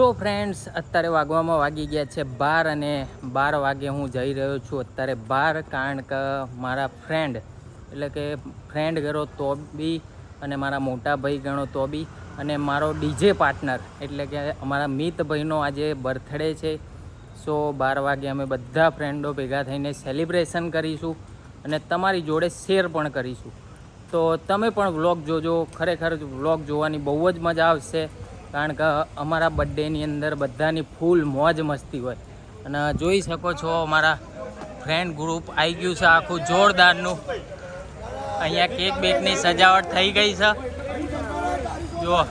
સો friends અત્યારે વાગવામાં વાગી ગયા છે બાર અને બાર વાગે હું જઈ રહ્યો છું. અત્યારે બાર કારણ કે મારા ફ્રેન્ડ એટલે કે ફ્રેન્ડ ગણો તો બી અને મારા મોટા ભાઈ ગણો તો બી અને મારો ડીજે પાર્ટનર એટલે કે અમારા મિતભાઈનો આજે બર્થડે છે. સો બાર વાગે અમે બધા ફ્રેન્ડો ભેગા થઈને સેલિબ્રેશન કરીશું અને તમારી જોડે શેર પણ કરીશું. તો તમે પણ વ્લોગ જોજો. ખરેખર વ્લોગ જોવાની બહુ જ મજા આવશે. કારણ કે અમારા બર્થડેની અંદર બધાની ફૂલ મોજ મસ્તી હોય. અને જોઈ શકો છો અમારા ફ્રેન્ડ ગ્રુપ આવી ગયું છે આખું જોરદારનું. અહીંયા કેક બેકની સજાવટ થઈ ગઈ છે. જુઓ.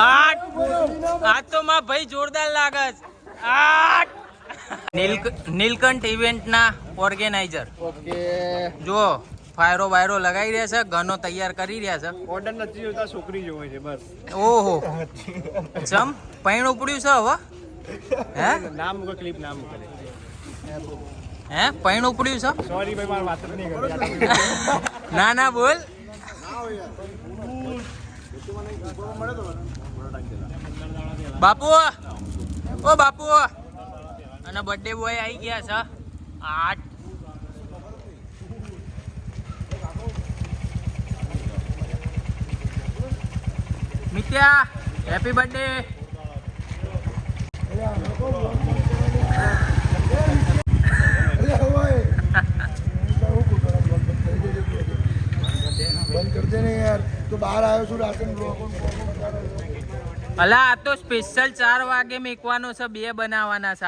આજ તો માં ભાઈ જોરદાર લાગે આઠ! નીલક નીલકંઠ ઇવેન્ટના ઓર્ગેનાઇઝર ઓકે જો ફાયરો વાયરો લગાવી રહ્યા છે ગનો તૈયાર કરી રહ્યા છે. ઓર્ડર નથી જોતા છોકરી જોવે છે બસ. ઓહો. જમ પૈણ ઉપડ્યું છે હવે? હે? નામ મૂકો ક્લિપ નામ મૂકો. હે પૈણું ઉપડ્યું છે? સોરી ભાઈ માર વાત નહીં કરી ના ના બોલ. બાપુ ઓ બાપુ. અને બર્થડે બોય આવી ગયા છે. આઠ મિત્યા હેપી બર્થડે અલા, આ તો સ્પેશિયલ ચાર વાગે મેકવાનો છે, બે બનાવવાના છે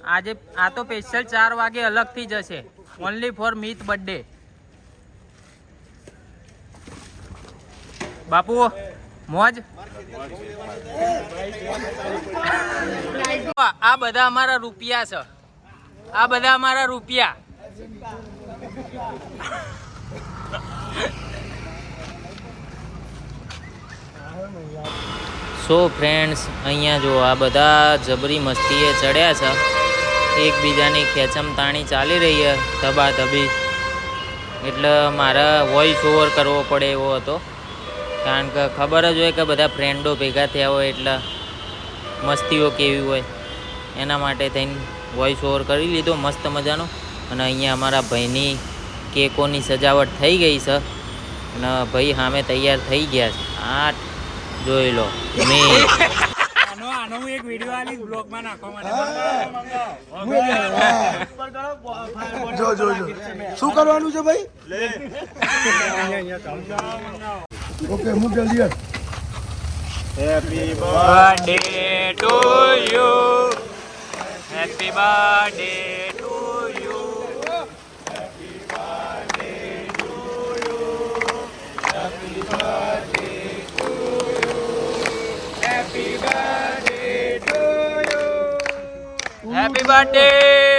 આજે આ તો સ્પેશિયલ ચાર વાગે અલગથી જશે. ઓનલી ફોર મીથ બર્થડે બાપુ મોજ? આ બધા અમારા રૂપિયા છે. આ બધા અમારા રૂપિયા. સો ફ્રેન્ડ્સ અહીંયા જો આ બધા જબરી મસ્તીએ ચડ્યા છે. એકબીજાની ખેંચમ તાણી ચાલી રહી છે, ધબી એટલે મારે વોઇસ ઓવર કરવો પડે એવો હતો. કારણ કે ખબર જ હોય કે બધા ફ્રેન્ડો ભેગા થયા હોય એટલે મસ્તીઓ કેવી હોય. એના માટે થઈને વોઇસ ઓવર કરી લીધો મસ્ત મજાનો. અને અહીંયા અમારા ભાઈની કેકોની સજાવટ થઈ ગઈ છે. અને ભાઈ સામે તૈયાર થઈ ગયા છે. આ જોઈ લો મેં આનો આનો હું એક વિડિયો આલી બ્લોગમાં નાખવા માટે. જો જો જો. શું કરવાનું છે ભાઈ? ઓકે મૂક જલ્દી યાર happy birthday to you happy birthday to you happy birthday birthday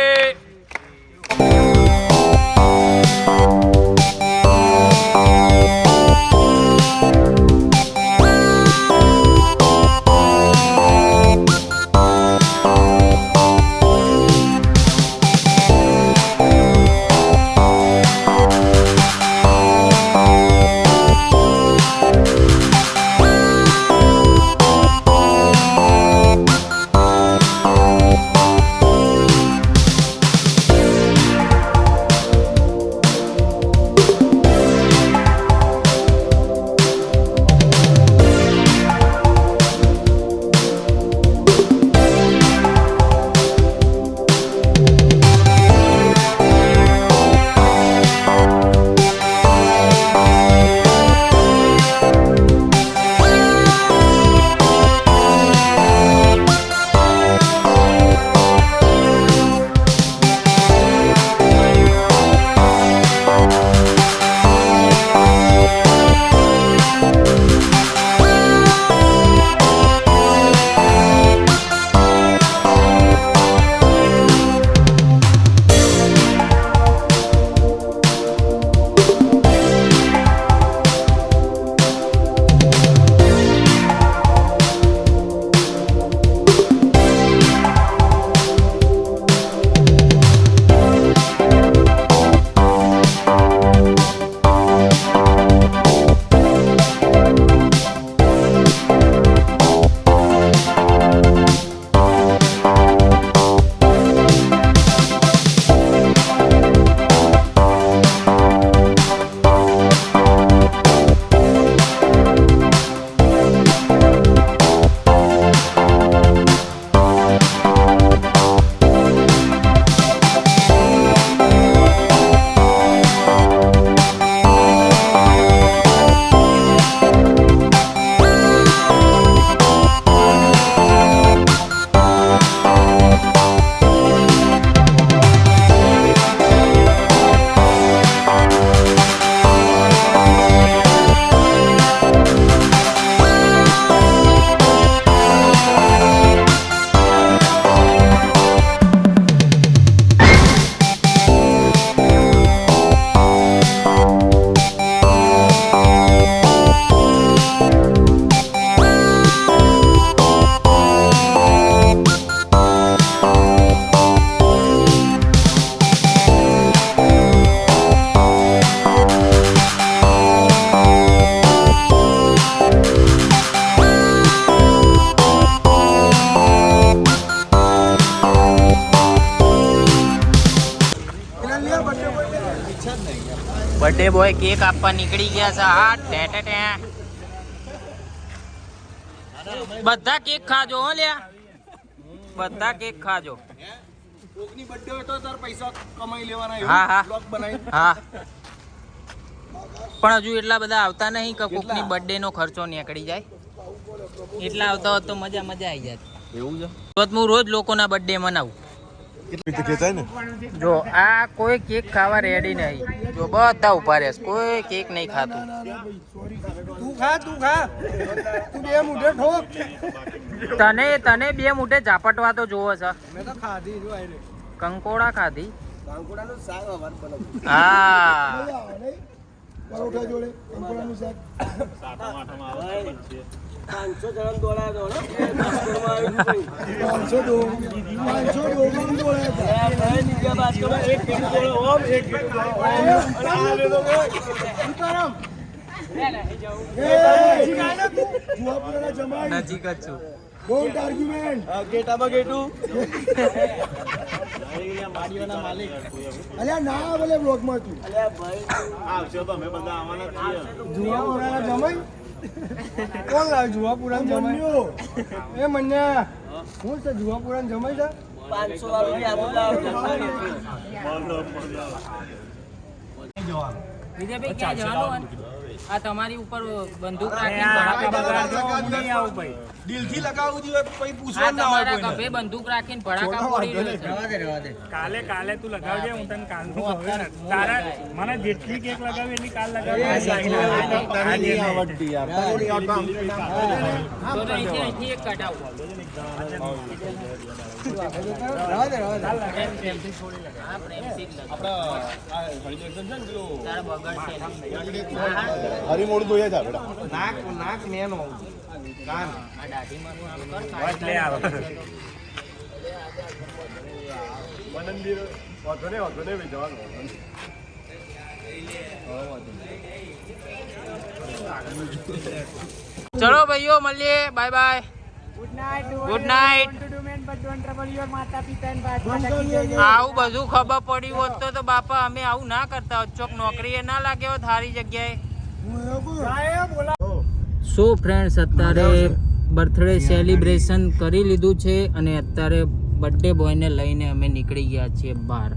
boy cake આપવા નીકળી ગયા છે. હા ટેટે ટે ટે બધા કેક ખાજો હો લ્યા. બધા કેક ખાજો. કોકની બર્થડે હોય તો તાર પૈસા કમાઈ લેવાના હા, હા. બ્લોગ બનાવી. હા. પણ હજુ એટલા બધા આવતા નહીં કે કોકની બર્થડે નો ખર્ચો નીકળી જાય. એટલા આવતા હોત તો મજા મજા આવી જાય એવું છે? તો હું રોજ લોકોના બર્થડે મનાવું. જો આ કોઈ કેક ખાવા રેડી નહીં. જો બધા ઊભા રહેશે કોઈ કેક નહીં ખાતું. તું ખા તું ખા. તું બે મુઠે ઠોક. તને તને બે મુઠે ઝાપટવા તો જોવો છે. મેં તો ખાધી જો આઈને કંકોડા ખાધી. કાંકોડાનું શાક હા. મજા આવે નહીં? પરોઠા જોડે કંકોડાનું શાક. પાંચસો જણા દોડાયા પાંચસો દો. પાંચસો ડોગરી દોડાયા જુવાપુરાના જમાઈ. નજીક જ છું. ડોન્ટ આર્ગ્યુમેન્ટ ગેટામાં ગેટું. અલ્યા ના બોલે બ્લોગમાં તું. જુવાપુરાના જમાઈ? કોણ લાવ જુવાપુરાના જમાઈ એ મન્યા હું. છે જુવાપુરાના જમાઈ છે? પાંચસો વિજયભાઈ ક્યાં જવાનું? આ તમારી ઉપર બંદૂક રાખીને આ હું દિલથી લગાવું જોઈએ કોઈ આ પૂછવાનું ના હોય કોઈને. ગભે બંદૂક રાખીને ભડાકા ફોડી રહ્યો છે. કાલે કાલે તું લગાવજે હું તને કાલનું ને. તારા મને જેટલી કેક લગાવી એટલી કાલ લગાવી. તારે નહીં. આવડતી યાર. તારે નહીં. આવડતું. તો તો અહીંથી અહીંથી એક કઢાવું હા, પ્રેમથી જ લગાવું. તારા બગડશે હરી હરીમોડું ધોયા જા બેટા નાક નાક મેનો કાન આ દાઢીમાં નું આમ કર, બસ લે આવો. ચલો ભાઈઓ મળીએ બાય બાય ગુડ નાઇટ આવું બધું ખબર પડી હોત તો તો બાપા અમે આવું ના કરતા હોત. ચોક નોકરીએ ના લાગ્યો હોત સારી જગ્યાએ. સો ફ્રેન્ડ્સ અત્યારે બર્થડે સેલિબ્રેશન કરી લીધું છે અને અત્યારે બર્થડે બોયને લઈને અમે નીકળી ગયા છીએ બહાર.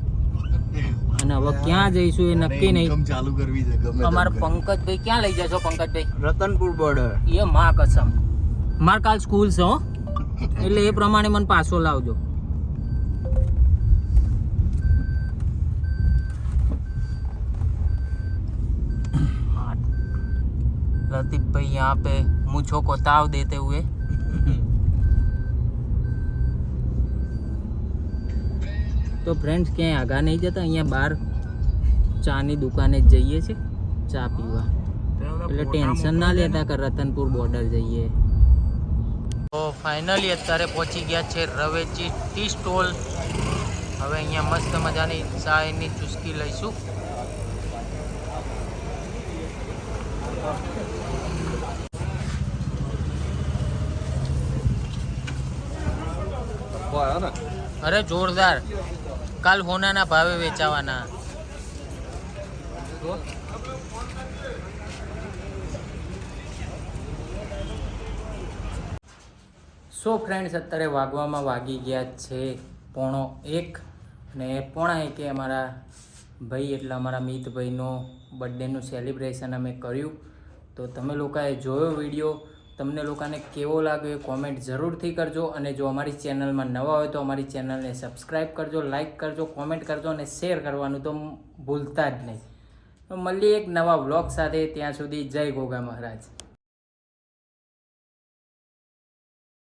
અને હવે ક્યાં જઈશું એ નક્કી નહીં. ચાલુ કરવી છે ગમે અમારા પંકજભાઈ ક્યાં લઈ જશો પંકજભાઈ? રતનપુર બોર્ડર એ મા કસમ. માર કાલ સ્કૂલ છે હો. એટલે એ પ્રમાણે મને પાછો લાવજો. लतीफ भाई यहाँ पे मुझो को ताव देते हुए તો ફ્રેન્ડ્સ ક્યાંય આગા નહીં જતા અહીંયા બહાર ચાની દુકાને જ જઈએ છે ચા પીવા એટલે ટેન્શન ના લેતા કે રતનપુર બોર્ડર જઈએ તો ફાઇનલી અત્યારે પહોંચી ગયા છે રવેચી ટી સ્ટોલ હવે અહીંયા મસ્ત મજાની ચાયની ચુસ્કી લઈશું અરે જોરદાર. કાલ હોનાના ભાવે વેચાવાના. સો ફ્રેન્ડ્સ અત્યારે વાગવામાં વાગી ગયા છે. પોણો એક અને પોણા એકે અમારા ભાઈ એટલે અમારા મિતભાઈનો બર્થડેનું સેલિબ્રેશન અમે કર્યું. તો તમે લોકોએ જોયો વીડિયો તમને લોકોને કેવો લાગ્યો એ કોમેન્ટ જરૂરથી કરજો અને જો અમારી ચેનલમાં નવા હોય તો અમારી ચેનલને સબસ્ક્રાઈબ કરજો લાઇક કરજો કોમેન્ટ કરજો અને શેર કરવાનું તો ભૂલતા જ નહીં. મળીએ એક નવા વ્લોગ સાથે, ત્યાં સુધી જય ગોગા મહારાજ.